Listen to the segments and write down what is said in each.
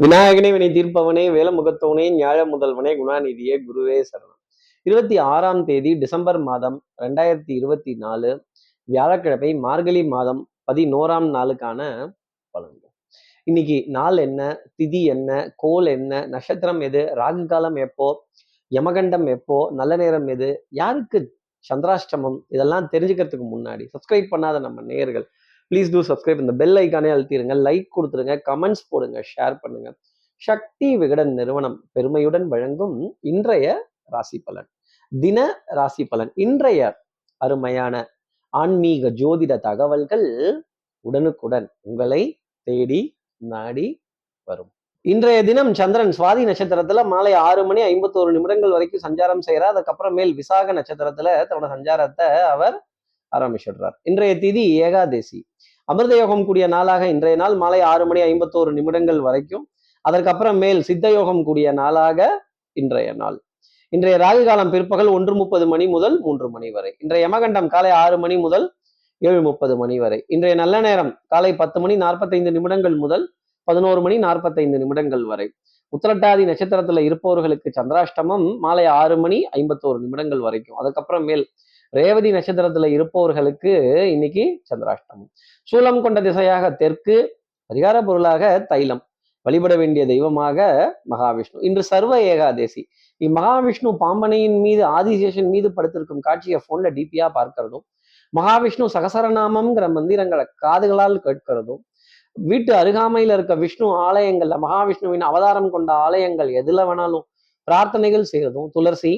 விநாயகனே வினை தீர்ப்பவனே வேலமுகத்தவனே ஞாழ முதல்வனே குணாநிதியே குருவே சரணம். இருபத்தி ஆறாம் தேதி டிசம்பர் மாதம் ரெண்டாயிரத்தி இருபத்தி நாலு வியாழக்கிழமை மார்கழி மாதம் பதினோராம் நாளுக்கான பலன்கள். இன்னைக்கு நாள் என்ன திதி என்ன கோல் என்ன நட்சத்திரம் எது ராகு காலம் எப்போ யமகண்டம் எப்போ நல்ல நேரம் எது யாருக்கு சந்திராஷ்டமம் இதெல்லாம் தெரிஞ்சுக்கிறதுக்கு முன்னாடி சப்ஸ்கிரைப் பண்ணாத நம்ம நேயர்கள் ப்ளீஸ் டூ சப்ஸ்கிரைப் இந்த பெல் ஐக்கானே அழுத்திடுங்க லைக் கொடுத்துருங்க கமெண்ட்ஸ் போடுங்க ஷேர் பண்ணுங்க. சக்தி விகடன் நிறுவனம் பெருமையுடன் வழங்கும் இன்றைய ராசி பலன். தின ராசி பலன். இன்றைய அருமையான ஆன்மீக ஜோதிட தகவல்கள் உடனுக்குடன் உங்களை தேடி நாடி வரும். இன்றைய தினம் சந்திரன் சுவாதி நட்சத்திரத்துல மாலை ஆறு மணி ஐம்பத்தோரு நிமிடங்கள் வரைக்கும் சஞ்சாரம் செய்கிறார் அதுக்கப்புறமேல் விசாக நட்சத்திரத்துல தன்னோட சஞ்சாரத்தை அவர் ஆரம்பிச்சிடுறார். இன்றைய திதி ஏகாதேசி. அமிர்த யோகம் கூடிய நாளாக இன்றைய நாள் மாலை ஆறு மணி ஐம்பத்தோரு நிமிடங்கள் வரைக்கும். அதற்கப்புறம் மேல் சித்த யோகம் கூடிய நாளாக இன்றைய நாள். இன்றைய ராகு காலம் பிற்பகல் ஒன்று முப்பது மணி முதல் மூன்று மணி வரை. இன்றைய யமகண்டம் காலை ஆறு மணி முதல் ஏழு முப்பது மணி வரை. இன்றைய நல்ல நேரம் காலை பத்து மணி நாற்பத்தைந்து நிமிடங்கள் முதல் பதினோரு மணி நாற்பத்தைந்து நிமிடங்கள் வரை. உத்திரட்டாதி நட்சத்திரத்துல இருப்பவர்களுக்கு சந்திராஷ்டமம் மாலை ஆறு மணி ஐம்பத்தோரு நிமிடங்கள் வரைக்கும். அதுக்கப்புறம் மேல் ரேவதி நட்சத்திரத்துல இருப்பவர்களுக்கு இன்னைக்கு சந்திராஷ்டமம். சூலம் கொண்ட திசையாக தெற்கு அதிகார பொருளாக தைலம். வழிபட வேண்டிய தெய்வமாக மகாவிஷ்ணு. இன்று சர்வ ஏகாதேசி. இம்மகாவிஷ்ணு பாம்பனையின் மீது ஆதிசேஷன் மீது படுத்திருக்கும் காட்சியை போன்ல டிபியா பார்க்கிறதும் மகாவிஷ்ணு சகசரநாமம்ங்கிற மந்திரங்களை காதுகளால் கேட்கிறதும் வீட்டு அருகாமையில இருக்க விஷ்ணு ஆலயங்கள்ல மகாவிஷ்ணுவின் அவதாரம் கொண்ட ஆலயங்கள் எதுல வேணாலும் பிரார்த்தனைகள் செய்யறதும் துளசி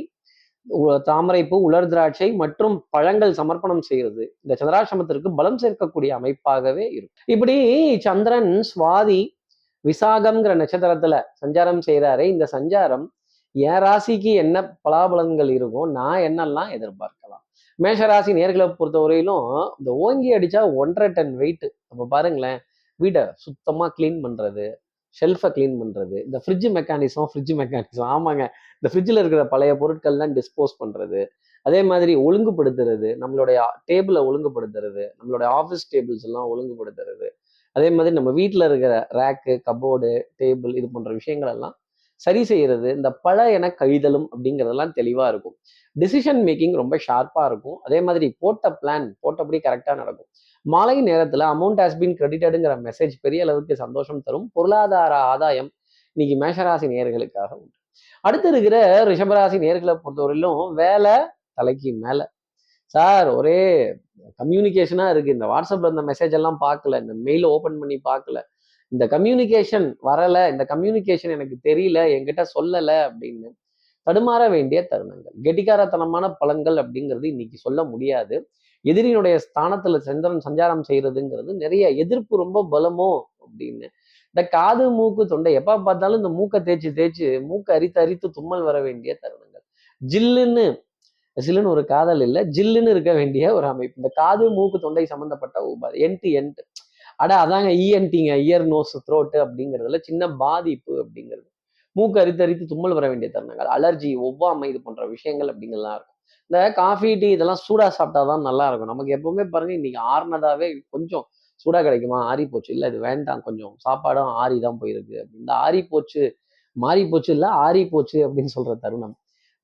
தாமரைப்பூ உலர் திராட்சை மற்றும் பழங்கள் சமர்ப்பணம் செய்கிறது. இந்த சந்திராசிரமத்திற்கு பலம் சேர்க்கக்கூடிய அமைப்பாகவே இருக்கும். இப்படி சந்திரன் சுவாதி விசாகம்ங்கிற நட்சத்திரத்துல சஞ்சாரம் செய்யறாரு இந்த சஞ்சாரம் என் ராசிக்கு என்ன பலாபலன்கள் இருக்கும் நான் என்னெல்லாம் எதிர்பார்க்கலாம். மேஷராசி நேர்களை பொறுத்தவரையிலும் இந்த ஓங்கி அடிச்சா ஒன்றரை டன் வெயிட் அப்ப பாருங்களேன் வீடை சுத்தமா க்ளீன் பண்றது ஷெல்ஃபை க்ளீன் பண்ணுறது இந்த ஃப்ரிட்ஜ் மெக்கானிசம் ஃப்ரிட்ஜ் மெக்கானிசம் ஆமாங்க. இந்த ஃப்ரிட்ஜில் இருக்கிற பழைய பொருட்கள்லாம் டிஸ்போஸ் பண்றது. அதே மாதிரி ஒழுங்குபடுத்துறது நம்மளுடைய டேபிளை ஒழுங்குபடுத்துறது நம்மளுடைய ஆஃபீஸ் டேபிள்ஸ் எல்லாம் ஒழுங்குபடுத்துறது. அதே மாதிரி நம்ம வீட்டில் இருக்கிற ரேக்கு கபோர்டு டேபிள் இது போன்ற விஷயங்கள் எல்லாம் சரி செய்யறது இந்த பல என கழிதலும் அப்படிங்கிறதெல்லாம் தெளிவாக இருக்கும். டிசிஷன் மேக்கிங் ரொம்ப ஷார்ப்பாக இருக்கும். அதே மாதிரி போட்ட பிளான் போட்டபடி கரெக்டாக நடக்கும். மாலை நேரத்தில் அமௌண்ட் ஹாஸ் பீன் கிரெடிட்டடுங்கிற மெசேஜ் பெரிய அளவுக்கு சந்தோஷம் தரும். பொருளாதார ஆதாயம் இன்னைக்கு மேஷராசி நேர்களுக்காக உண்டு. அடுத்து இருக்கிற ரிஷபராசி நேர்களை பொறுத்தவரையிலும் வேலை தலைக்கு மேல. சார் ஒரே கம்யூனிகேஷனா இருக்கு. இந்த வாட்ஸ்அப்ல இந்த மெசேஜ் எல்லாம் பார்க்கல. இந்த மெயில் ஓப்பன் பண்ணி பார்க்கல. இந்த கம்யூனிகேஷன் வரல. இந்த கம்யூனிகேஷன் எனக்கு தெரியல. என்கிட்ட சொல்லல அப்படின்னு தடுமாற வேண்டிய தருணங்கள். கெட்டிக்காரத்தனமான பலன்கள் அப்படிங்கிறது இன்னைக்கு சொல்ல முடியாது. எதிரியினுடைய ஸ்தானத்துல சந்திரன் சஞ்சாரம் செய்யறதுங்கிறது நிறைய எதிர்ப்பு ரொம்ப பலமோ அப்படின்னு. இந்த காது மூக்கு தொண்டை எப்ப பார்த்தாலும் இந்த மூக்கை தேய்ச்சி தேய்ச்சி மூக்கை அரித்து அரித்து தும்மல் வர வேண்டிய தருணங்கள். ஜில்லுன்னு ஜில்லுன்னு ஒரு காதல் இல்லை ஜில்லுன்னு இருக்க வேண்டிய ஒரு அமைப்பு. இந்த காது மூக்கு தொண்டை சம்பந்தப்பட்ட உபாதை என்டி என்ட் அட அதாங்க இஎன்டிங்க இயர் நோஸ் த்ரோட்டு அப்படிங்கிறதுல சின்ன பாதிப்பு அப்படிங்கிறது. மூக்கு அரித்து அரித்து தும்மல் வர வேண்டிய தருணங்கள். அலர்ஜி ஒவ்வாமை இது போன்ற விஷயங்கள் அப்படிங்கலாம் இருக்கும். இந்த காஃபி டீ இதெல்லாம் சூடா சாப்பிட்டாதான் நல்லா இருக்கும் நமக்கு எப்பவுமே பாருங்க இன்னைக்கு ஆறுனதாவே கொஞ்சம் சூடா கிடைக்குமா? ஆறி போச்சு இல்ல இது வேண்டாம். கொஞ்சம் சாப்பாடும் ஆறி தான் போயிருக்கு. இந்த ஆறி போச்சு மாறி போச்சு இல்ல ஆறி போச்சு அப்படின்னு சொல்ற தருணம்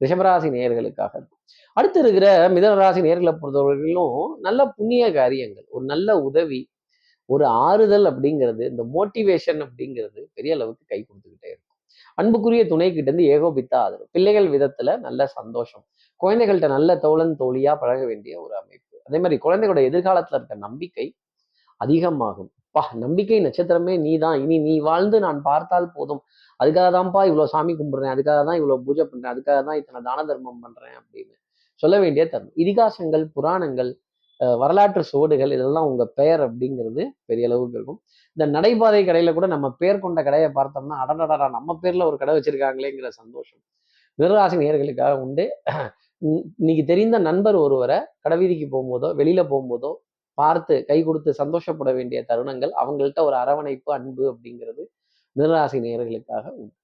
ரிஷபராசி நேயர்களுக்காக இருக்கும். அடுத்து இருக்கிற மிதனராசி நேர்களை பொறுத்தவரையிலும் நல்ல புண்ணிய காரியங்கள் ஒரு நல்ல உதவி ஒரு ஆறுதல் அப்படிங்கிறது இந்த மோட்டிவேஷன் அப்படிங்கிறது பெரிய அளவுக்கு கை கொடுத்துக்கிட்டே இருக்கும். அன்புக்குரிய துணை கிட்ட இருந்து ஏகோபித்த ஆதரவு. பிள்ளைகள் விதத்துல நல்ல சந்தோஷம். குழந்தைகள்கிட்ட நல்ல தோழன் தோழியா பழக வேண்டிய ஒரு அமைப்பு. அதே மாதிரி குழந்தைகளோட எதிர்காலத்துல இருக்க நம்பிக்கை அதிகமாகும். பா நம்பிக்கை நட்சத்திரமே நீ தான் இனி நீ வாழ்ந்து நான் பார்த்தால் போதும். அதுக்காக தான்ப்பா இவ்வளவு சாமி கும்பிடுறேன். அதுக்காக தான் இவ்வளவு பூஜை பண்றேன். அதுக்காக தான் இத்தனை தான தர்மம் பண்றேன் அப்படின்னு சொல்ல வேண்டிய தருணம். இதிகாசங்கள் புராணங்கள் அஹ் வரலாற்று சுவடுகள் இதெல்லாம் உங்க பெயர் அப்படிங்கிறது பெரிய அளவுக்கு இருக்கும். இந்த நடைபாதை கடையில கூட நம்ம பேர் கொண்ட கடையை பார்த்தோம்னா அடடடா நம்ம பேர்ல ஒரு கடை வச்சிருக்காங்களேங்கிற சந்தோஷம். மிருகராசி நேர்களுக்காக உண்டு இன்னைக்கு தெரிந்த நண்பர் ஒருவரை கடைவீதிக்கு போகும்போதோ வெளியில போகும்போதோ பார்த்து கை கொடுத்து சந்தோஷப்பட வேண்டிய தருணங்கள் அவங்கள்ட்ட ஒரு அரவணைப்பு அன்பு அப்படிங்கிறது மிருகராசி நேயர்களுக்காக உண்டு.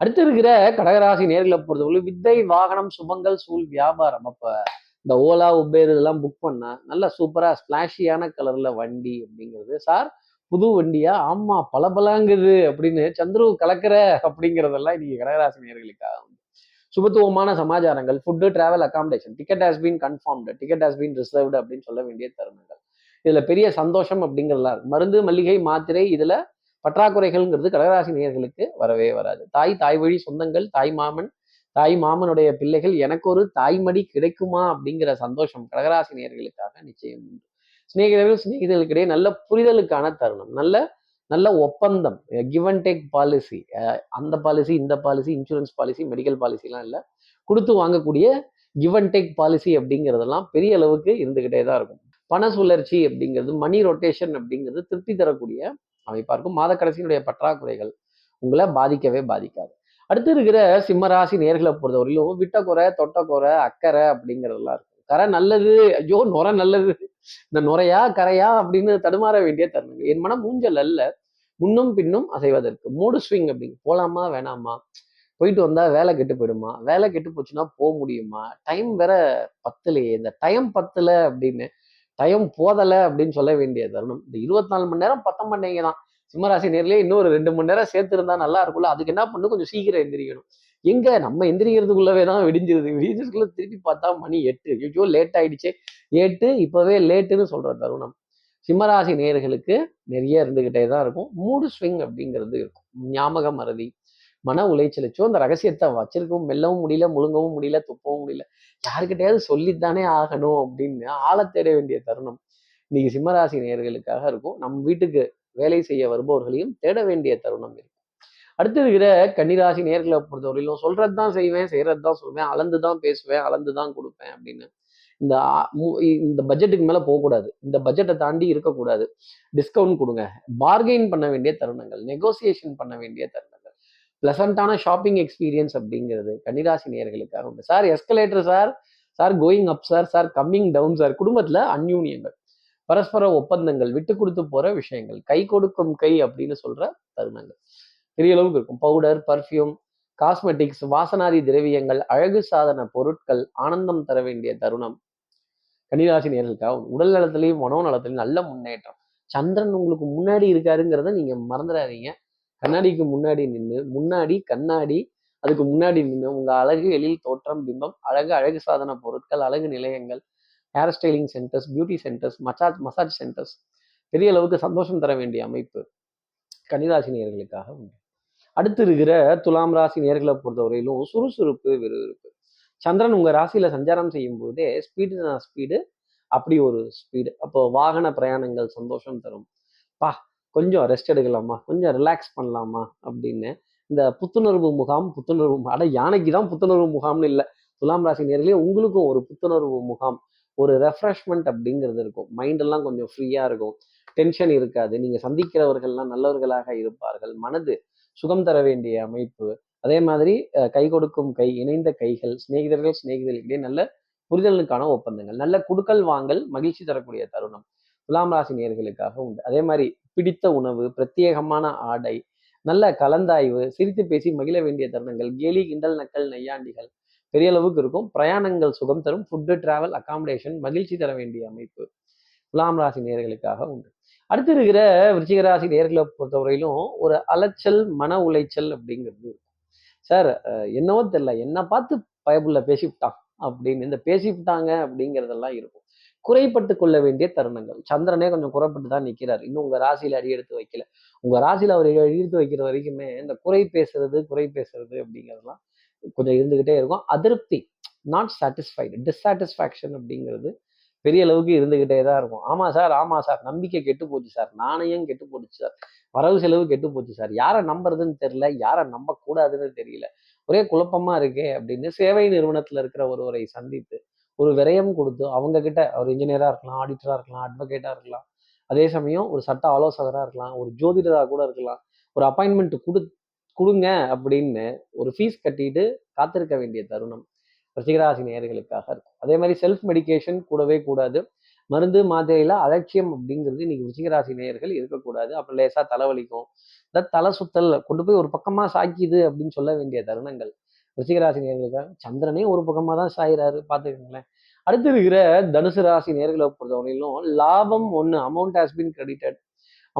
அடுத்து இருக்கிற கடகராசி நேர்களை பொறுத்தவரை வித்தை வாகனம் சுபங்கள் சூழ் வியாபாரம். அப்ப இந்த ஓலா உபேர் இதெல்லாம் புக் பண்ணா நல்ல சூப்பரா ஸ்பிளாஷியான கலர்ல வண்டி அப்படிங்கிறது. சார் புது வண்டியா? ஆமா பளபளங்குது அப்படின்னு சந்துரு கலக்கிற அப்படிங்கிறதெல்லாம் இன்னைக்கு கடகராசி நேர்களுக்காக சுபத்துவமான சமாச்சாரங்கள் food travel accommodation ticket has been confirmed ticket has been reserved அப்படின்னு சொல்ல வேண்டிய தருணங்கள். இதுல பெரிய சந்தோஷம் அப்படிங்கிறதுலாம் இருக்கு. மருந்து மல்லிகை மாத்திரை இதுல பற்றாக்குறைகள்ங்கிறது கடகராசி நேர்களுக்கு வரவே வராது. தாய் தாய் வழி சொந்தங்கள் தாய் மாமன் தாய் மாமனுடைய பிள்ளைகள் எனக்கு ஒரு தாய்மடி கிடைக்குமா அப்படிங்கிற சந்தோஷம் கடகராசி நேர்களுக்காக நிச்சயம் உண்டு. சிநேகிதர்கள் சிநேகிதர்களுக்கிடையே நல்ல புரிதலுக்கான தருணம். நல்ல நல்ல ஒப்பந்தம். கிவ் அண்ட் டேக் பாலிசி அந்த பாலிசி இந்த பாலிசி இன்சூரன்ஸ் பாலிசி மெடிக்கல் பாலிசிலாம் இல்லை. கொடுத்து வாங்கக்கூடிய கிவ் அண்ட் டேக் பாலிசி அப்படிங்கிறதெல்லாம் பெரிய அளவுக்கு இருந்துக்கிட்டே தான் இருக்கும். பண சுழற்சி அப்படிங்கிறது மணி ரொட்டேஷன் அப்படிங்கிறது திருப்தி தரக்கூடிய அமைப்பாக இருக்கும். மாத கடைசியினுடைய பற்றாக்குறைகள் உங்களை பாதிக்கவே பாதிக்காது. அடுத்து இருக்கிற சிம்மராசி நேர்களை பொறுத்தவரையிலும் விட்டக்குறை தொட்டக்குறை அக்கறை அப்படிங்கிறதெல்லாம் இருக்கும். கரை நல்லது ஐயோ நுர நல்லது. இந்த நுரையா கரையா அப்படின்னு தடுமாற வேண்டிய தருணங்கள். என் மனம் மூஞ்சல் அல்ல முன்னும் பின்னும் அசைவதற்கு. மூடு ஸ்விங் அப்படிங்க போலாமா வேணாமா? போயிட்டு வந்தா வேலை கெட்டு போயிடுமா? வேலை கெட்டு போச்சுன்னா போக முடியுமா? டைம் வேற பத்தலையே. இந்த டைம் பத்தல அப்படின்னு டைம் போதலை அப்படின்னு சொல்ல வேண்டிய தருணம். இந்த இருபத்தி நாலு மணி நேரம் பத்த மாட்டேங்க தான் சிம்மராசி நேர்லயே இன்னொரு ரெண்டு மணி நேரம் சேர்த்து இருந்தா நல்லா இருக்கும்ல. அதுக்கு என்ன பண்ணு கொஞ்சம் சீக்கிரம் எந்திரிக்கணும். எங்க? நம்ம எந்திரிக்கிறதுக்குள்ளவே தான் விடிஞ்சிருது. விடிஞ்சதுக்குள்ள திருப்பி பார்த்தா மணி எட்டு. ஐயோ லேட் ஆயிடுச்சு. எட்டு இப்பவே லேட்டுன்னு சொல்ற தருணம். சிம்மராசி நேர்களுக்கு நிறைய இருந்துகிட்டே தான் இருக்கும். மூடு ஸ்விங் அப்படிங்கிறது இருக்கும். ஞாபக மறதி. மன உளைச்சலச்சோ அந்த ரகசியத்தை வச்சிருக்கவும் மெல்லவும் முடியல முழுங்கவும் முடியல துப்பவும் முடியல. யாருக்கிட்டையாவது சொல்லித்தானே ஆகணும் அப்படின்னு ஆள தேட வேண்டிய தருணம். இன்னைக்கு சிம்மராசி நேர்களுக்காக இருக்கும். நம் வீட்டுக்கு வேலை செய்ய வருபவர்களையும் தேட வேண்டிய தருணம் இருக்கு அடுத்து இருக்கிற கன்னிராசி நேர்களை பொறுத்தவரையிலும் சொல்றது தான் செய்வேன் செய்யறது தான் சொல்வேன் அளந்து தான் பேசுவேன் அளந்து தான் கொடுப்பேன் அப்படின்னு. இந்த இந்த பட்ஜெட்டுக்கு மேலே போகக்கூடாது. இந்த பட்ஜெட்டை தாண்டி இருக்கக்கூடாது. டிஸ்கவுண்ட் கொடுங்க. பார்கெயின் பண்ண வேண்டிய தருணங்கள் நெகோசியேஷன் பண்ண வேண்டிய தருணங்கள். பிளசண்டான ஷாப்பிங் எக்ஸ்பீரியன்ஸ் அப்படிங்கிறது கன்னிராசி நேர்களுக்காக உண்டு. Sir escalator sir sir going up sir sir coming down sir குடும்பத்தில் அன்யூனியங்கள் பரஸ்பர ஒப்பந்தங்கள் விட்டு கொடுத்து போகிற விஷயங்கள் கை கொடுக்கும் கை அப்படின்னு சொல்கிற தருணங்கள். பெரிய அளவுக்கு இருக்கும். பவுடர் பர்ஃப்யூம் காஸ்மெட்டிக்ஸ் வாசனாதி திரவியங்கள் அழகு சாதன பொருட்கள் ஆனந்தம் தர வேண்டிய தருணம். கன்னிராசி நேர்களுக்காக உடல் நலத்திலையும் மனோ நலத்திலையும் நல்ல முன்னேற்றம். சந்திரன் உங்களுக்கு முன்னாடி இருக்காருங்கிறத நீங்க மறந்துடாதீங்க. கண்ணாடிக்கு முன்னாடி நின்று முன்னாடி கண்ணாடி அதுக்கு முன்னாடி நின்று உங்க அழகு எழில் தோற்றம் பிம்பம் அழகு அழகு சாதன பொருட்கள் அழகு நிலையங்கள் hair styling centres beauty centres massage massage centres பெரிய அளவுக்கு சந்தோஷம் தர வேண்டிய அமைப்பு கன்னிராசினியர்களுக்காக உண்டு. அடுத்து இருக்கிற துலாம் ராசி நேர்களை பொறுத்தவரையிலும் சுறுசுறுப்பு விறுவிறுப்பு. சந்திரன் உங்கள் ராசியில் சஞ்சாரம் செய்யும் போதே ஸ்பீடு ஸ்பீடு அப்படி ஒரு ஸ்பீடு அப்போ வாகன பிரயாணங்கள் சந்தோஷம் தரும். பா கொஞ்சம் ரெஸ்ட் எடுக்கலாமா? கொஞ்சம் ரிலாக்ஸ் பண்ணலாமா? அப்படின்னு இந்த புத்துணர்வு முகாம் புத்துணர்வு அட யானைக்கு தான் புத்துணர்வு முகாம்னு இல்லை. துலாம் ராசி நேர்களே உங்களுக்கும் ஒரு புத்துணர்வு முகாம். ஒரு ரெஃப்ரெஷ்மெண்ட் அப்படிங்கிறது இருக்கும். மைண்டெல்லாம் கொஞ்சம் ஃப்ரீயாக இருக்கும். டென்ஷன் இருக்காது. நீங்கள் சந்திக்கிறவர்கள்லாம் நல்லவர்களாக இருப்பார்கள். மனது சுகம் தர வேண்டிய அமைப்பு. அதே மாதிரி கை கொடுக்கும் கை இணைந்த கைகள் சிநேகிதர்கள் சிநேகிதர்களிடையே நல்ல புரிதலுக்கான ஒப்பந்தங்கள் நல்ல குடுக்கல் வாங்கல் மகிழ்ச்சி தரக்கூடிய தருணம் துலாம் ராசி நேர்களுக்காக உண்டு. அதே மாதிரி பிடித்த உணவு பிரத்யேகமான ஆடை நல்ல கலந்தாய்வு சிரித்து பேசி மகிழ வேண்டிய தருணங்கள் கேலி கிண்டல் நக்கல் நையாண்டிகள் பெரிய அளவுக்கு இருக்கும். பிரயாணங்கள் சுகம் தரும். ஃபுட்டு டிராவல் அகாமடேஷன் மகிழ்ச்சி தர வேண்டிய அமைப்பு துலாம் ராசி நேர்களுக்காக உண்டு. அடுத்து இருக்கிற விருச்சிகராசி நேர்களை பொறுத்தவரையிலும் ஒரு அலைச்சல் மன உளைச்சல் அப்படிங்கிறது இருக்கும். சார் என்னவோ தெரில என்னை பார்த்து பயபுள்ள பேசிவிட்டான் அப்படின்னு. இந்த பேசிவிட்டாங்க அப்படிங்கிறதெல்லாம் இருக்கும். குறைப்பட்டு கொள்ள வேண்டிய தருணங்கள். சந்திரனே கொஞ்சம் குறைப்பட்டு தான் நிற்கிறார் இன்னும் உங்க ராசியில அடி எடுத்து வைக்கல. உங்க ராசியில அவர் அடி எடுத்து வைக்கிற வரைக்குமே இந்த குறை பேசுறது குறை பேசுறது அப்படிங்கிறதுலாம் கொஞ்சம் இருந்துகிட்டே இருக்கும். அதிருப்தி நாட் சாட்டிஸ்ஃபைடு டிஸ்சாட்டிஸ்ஃபேக்ஷன் அப்படிங்கிறது பெரிய அளவுக்கு இருந்துகிட்டே தான் இருக்கும். ஆமாம் சார் ஆமாம் சார். நம்பிக்கை கெட்டு போச்சு சார். நாணயம் கெட்டு போச்சு சார். வரவு செலவு கெட்டு போச்சு சார். யாரை நம்புறதுன்னு தெரியல யாரை நம்பக்கூடாதுன்னு தெரியல. ஒரே குழப்பமா இருக்கே அப்படின்னு சேவை நிறுவனத்தில் இருக்கிற ஒருவரை சந்தித்து ஒரு விரயம் கொடுத்து அவங்க கிட்ட ஒரு இன்ஜினியராக இருக்கலாம் ஆடிட்டராக இருக்கலாம் அட்வொகேட்டாக இருக்கலாம். அதே சமயம் ஒரு சட்ட ஆலோசகராக இருக்கலாம் ஒரு ஜோதிடராக கூட இருக்கலாம். ஒரு அப்பாயின்மெண்ட் கொடு கொடுங்க அப்படின்னு ஒரு ஃபீஸ் கட்டிட்டு காத்திருக்க வேண்டிய தருணம். ரிஷிகராசி நேர்களுக்காக இருக்கும். அதே மாதிரி செல்ஃப் மெடிக்கேஷன் கூடவே கூடாது. மருந்து மாத்திரையில அலட்சியம் அப்படிங்கிறது இன்னைக்கு ரிச்சிகராசி நேயர்கள் இருக்கக்கூடாது. அப்புறம் லேசா தலைவலிக்கும். இந்த தலை சுத்தல் கொண்டு போய் ஒரு பக்கமா சாக்கிது அப்படின்னு சொல்ல வேண்டிய தருணங்கள். ரிச்சிகராசி நேர்களுக்காக சந்திரனே ஒரு பக்கமா தான் சாயிறாரு. பார்த்துக்கோங்களேன். அடுத்து இருக்கிற தனுசு ராசி நேர்களை பொறுத்தவரையிலும் லாபம் ஒன்று amount has been credited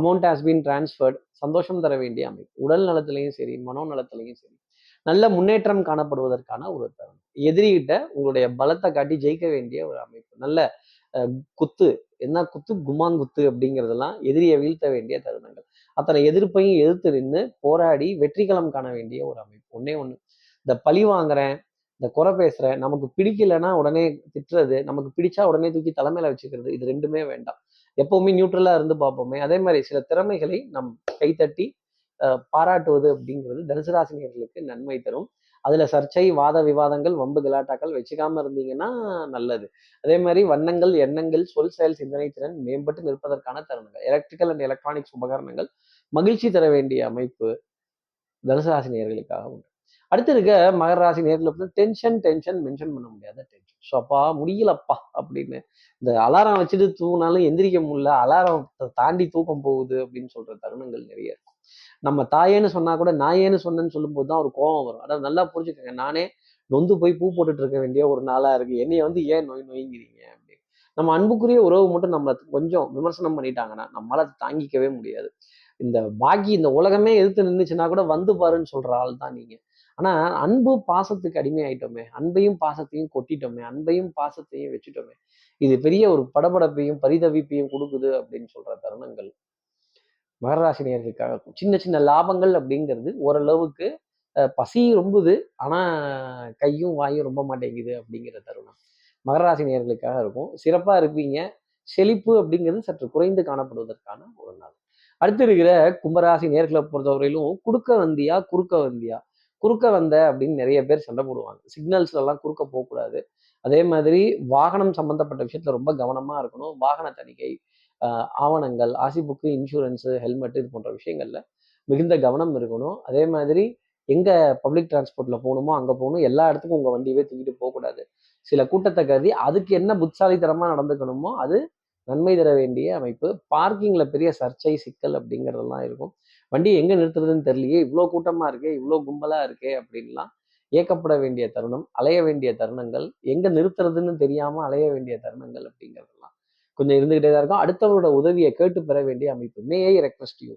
amount has been transferred சந்தோஷம் தர வேண்டிய அமைப்பு. உடல் நலத்திலையும் சரி மனோ நலத்திலையும் சரி நல்ல முன்னேற்றம் காணப்படுவதற்கான ஒரு தருணம். எதிரிகிட்ட உங்களுடைய பலத்தை காட்டி ஜெயிக்க வேண்டிய ஒரு அமைப்பு. நல்ல குத்து. என்ன குத்து? குமான் குத்து அப்படிங்கிறதெல்லாம் எதிரியை வீழ்த்த வேண்டிய தருணங்கள். அத்தனை எதிர்ப்பையும் எதிர்த்து நின்று போராடி வெற்றிகளம் காண வேண்டிய ஒரு அமைப்பு. ஒன்னே ஒன்று இந்த பழி வாங்குறேன் இந்த குறை பேசுறேன் நமக்கு பிடிக்கலைன்னா உடனே திட்டுறது நமக்கு பிடிச்சா உடனே தூக்கி தலைமையில வச்சுக்கிறது இது ரெண்டுமே வேண்டாம். எப்பவுமே நியூட்ரலா இருந்து பார்ப்போமே. அதே மாதிரி சில திறமைகளை நம் கைத்தட்டி பாராட்டுவது அப்படிங்கிறது தனுசு ராசினியர்களுக்கு நன்மை தரும். அதுல சர்ச்சை வாத விவாதங்கள் வம்பு கலாட்டாக்கள் வச்சுக்காம இருந்தீங்கன்னா நல்லது. அதே மாதிரி வண்ணங்கள் எண்ணங்கள் சொல் செயல் சிந்தனை திறன் மேம்பட்டு நிற்பதற்கான தருணங்கள். எலக்ட்ரிக்கல் அண்ட் எலக்ட்ரானிக்ஸ் உபகரணங்கள் மகிழ்ச்சி தர வேண்டிய அமைப்பு தனுசராசி நேர்களுக்காக உண்டு. அடுத்து இருக்க மகர ராசி நேரில் டென்ஷன் டென்ஷன் மென்ஷன் பண்ண முடியாத டென்ஷன் ஸோ அப்பா முடியலப்பா அப்படின்னு இந்த அலாரம் வச்சுட்டு தூங்கினாலும் எந்திரிக்க முடியல அலாரம் தாண்டி தூக்கம் போகுது அப்படின்னு சொல்ற தருணங்கள் நிறைய இருக்கும் நம்ம தாயேன்னு சொன்னா கூட நான் ஏன்னு சொன்னேன்னு சொல்லும்போது தான் ஒரு கோபம் வரும். அதாவது நல்லா புரிஞ்சுக்கோங்க. நானே நொந்து போய் பூ போட்டுட்டு இருக்க வேண்டிய ஒரு நாளா இருக்கு. என்னைய வந்து ஏன் நோய் நோய்ங்கிறீங்க அப்படின்னு. நம்ம அன்புக்குரிய உறவு மட்டும் நம்மளை கொஞ்சம் விமர்சனம் பண்ணிட்டாங்கன்னா நம்மளால தாங்கிக்கவே முடியாது. இந்த பாக்கி இந்த உலகமே எதிர்த்து நின்றுச்சுன்னா கூட வந்து பாருன்னு சொல்ற ஆள் தான் நீங்க. ஆனா அன்பு பாசத்துக்கு அடிமை ஆயிட்டோமே அன்பையும் பாசத்தையும் கொட்டிட்டோமே அன்பையும் பாசத்தையும் வச்சுட்டோமே இது பெரிய ஒரு படபடப்பையும் பரிதவிப்பையும் கொடுக்குது அப்படின்னு சொல்ற தருணங்கள். மகராசி நேர்களுக்காக இருக்கும். சின்ன சின்ன லாபங்கள் அப்படிங்கிறது ஓரளவுக்கு பசி ரொம்புது. ஆனால் கையும் வாயும் ரொம்ப மாட்டேங்குது அப்படிங்கிற தருணம். மகராசி நேர்களுக்காக இருக்கும். சிறப்பாக இருப்பீங்க. செழிப்பு அப்படிங்கிறது சற்று குறைந்து காணப்படுவதற்கான ஒரு நாள். அடுத்து இருக்கிற கும்பராசி நேர்களை பொறுத்தவரையிலும் குறுக்க வந்தியா குறுக்க வந்தியா? குறுக்க வந்த அப்படின்னு நிறைய பேர் சண்டை போடுவாங்க. சிக்னல்ஸ்லாம் குறுக்க போகக்கூடாது. அதே மாதிரி வாகனம் சம்பந்தப்பட்ட விஷயத்துல ரொம்ப கவனமா இருக்கணும். வாகன தணிக்கை ஆவணங்கள் ஆசி புக்கு இன்சூரன்ஸு ஹெல்மெட் இது போன்ற விஷயங்களில் மிகுந்த கவனம் இருக்கணும். அதே மாதிரி எங்கே பப்ளிக் டிரான்ஸ்போர்ட்டில் போகணுமோ அங்கே போகணும். எல்லா இடத்துக்கும் உங்கள் வண்டியவே தூக்கிட்டு போகக்கூடாது சில கூட்டத்தை கருதி அதுக்கு என்ன புத்தாலித்தனமாக நடந்துக்கணுமோ அது நன்மை தர வேண்டிய அமைப்பு. பார்க்கிங்கில் பெரிய சர்ச்சை சிக்கல் அப்படிங்கிறதெல்லாம் இருக்கும். வண்டி எங்கே நிறுத்துறதுன்னு தெரியலையே இவ்வளோ கூட்டமாக இருக்கே இவ்வளோ கும்பலாக இருக்கே அப்படின்லாம் ஏக்கப்பட வேண்டிய தருணம் அலைய வேண்டிய தருணங்கள் எங்கே நிறுத்துறதுன்னு தெரியாமல் அலைய வேண்டிய தருணங்கள் அப்படிங்கிறதெல்லாம் கொஞ்சம் இருந்துகிட்டே தான் இருக்கும். அடுத்தவரோட உதவியை கேட்டு பெற வேண்டிய அமைப்பு. May I request you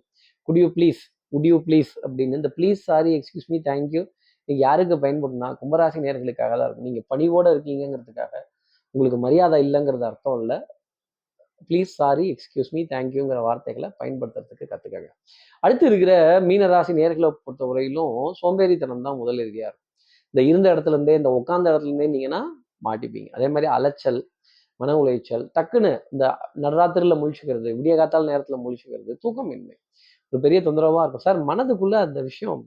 could you please could you please அப்படின்னு. இந்த please sorry excuse me thank you நீங்கள் யாருக்கு பயன்படுனா கும்பராசி நேர்களுக்காக தான் இருக்கும். நீங்கள் பணிவோடு இருக்கீங்கிறதுக்காக உங்களுக்கு மரியாதை இல்லைங்கிறது அர்த்தம் இல்லை. ப்ளீஸ் சாரி எக்ஸ்கியூஸ் மீ தேங்க்யூங்கிற வார்த்தைகளை பயன்படுத்துறதுக்கு கற்றுக்கங்க அடுத்து இருக்கிற மீனராசி நேர்களை பொறுத்த வரையிலும் சோம்பேறித்தனம் தான் முதல் இறுதியாக இருக்கும். இந்த இருந்த இடத்துல இருந்தே இந்த உட்காந்த இடத்துல இருந்தே நீங்கன்னா மாட்டிப்பீங்க. அதே மாதிரி அலைச்சல் மன உளைச்சல் டக்குன்னு இந்த நடராத்திரில முழிச்சுக்கிறது விடிய காத்தால் நேரத்தில் முழிச்சுக்கிறது தூக்கமின்மை. ஒரு பெரிய தொந்தரவாக இருக்கும். சார் மனதுக்குள்ளே அந்த விஷயம்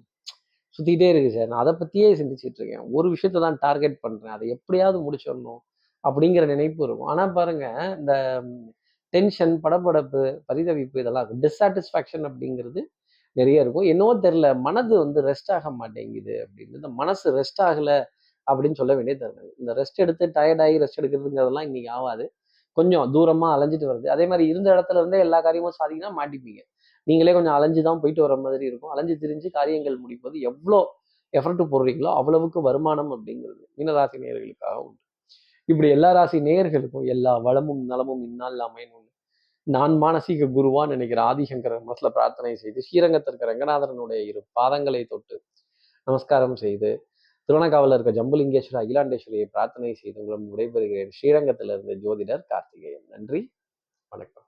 சுற்றிக்கிட்டே இருக்கு சார். நான் அதை பற்றியே சிந்திச்சுட்டு இருக்கேன். ஒரு விஷயத்த தான் டார்கெட் பண்ணுறேன் அதை எப்படியாவது முடிச்சிடணும் அப்படிங்கிற நினைப்பு இருக்கும். ஆனால் பாருங்க இந்த டென்ஷன் படபடப்பு பரிதவிப்பு இதெல்லாம் இருக்கும். டிஸாட்டிஸ்ஃபேக்ஷன் அப்படிங்கிறது நிறைய இருக்கும். என்னவோ தெரில மனது வந்து ரெஸ்ட் ஆக மாட்டேங்குது அப்படின்னு இந்த மனசு ரெஸ்ட் ஆகலை அப்படின்னு சொல்ல வேண்டிய தருணங்கள் இந்த ரெஸ்ட் எடுத்து டயர்டாகி ரெஸ்ட் எடுக்கிறதுங்கிறதெல்லாம் இன்னைக்கு ஆகாது. கொஞ்சம் தூரமாக அலைஞ்சிட்டு வருது. அதே மாதிரி இருந்த இடத்துல இருந்தே எல்லா காரியமும் சாதிங்கன்னா மாட்டிப்பீங்க. நீங்களே கொஞ்சம் அலைஞ்சு தான் போயிட்டு வர மாதிரி இருக்கும். அலைஞ்சு திரிஞ்சு காரியங்கள் முடிப்பது எவ்வளோ எஃபர்ட் போடுறீங்களோ அவ்வளவுக்கு வருமானம் அப்படிங்கிறது மீனராசி நேயர்களுக்காக உண்டு. இப்படி எல்லா ராசி நேயர்களுக்கும் எல்லா வளமும் நலமும் இந்நாள் உண்டு நான் மானசீக குருவான்னு நினைக்கிற ஆதிசங்கர மனசுல பிரார்த்தனை செய்து ஸ்ரீரங்கத்திற்கு ரங்கநாதரனுடைய இரு பாதங்களை தொட்டு நமஸ்காரம் செய்து திருவண்ணாக்காவில் இருக்க ஜம்புலிங்கேஸ்வரர் அகிலாண்டேஸ்வரியை பிரார்த்தனை செய்து உங்களும் விடைபெறுகிறேன். ஸ்ரீரங்கத்திலிருந்து ஜோதிடர் கார்த்திகேயன். நன்றி. வணக்கம்.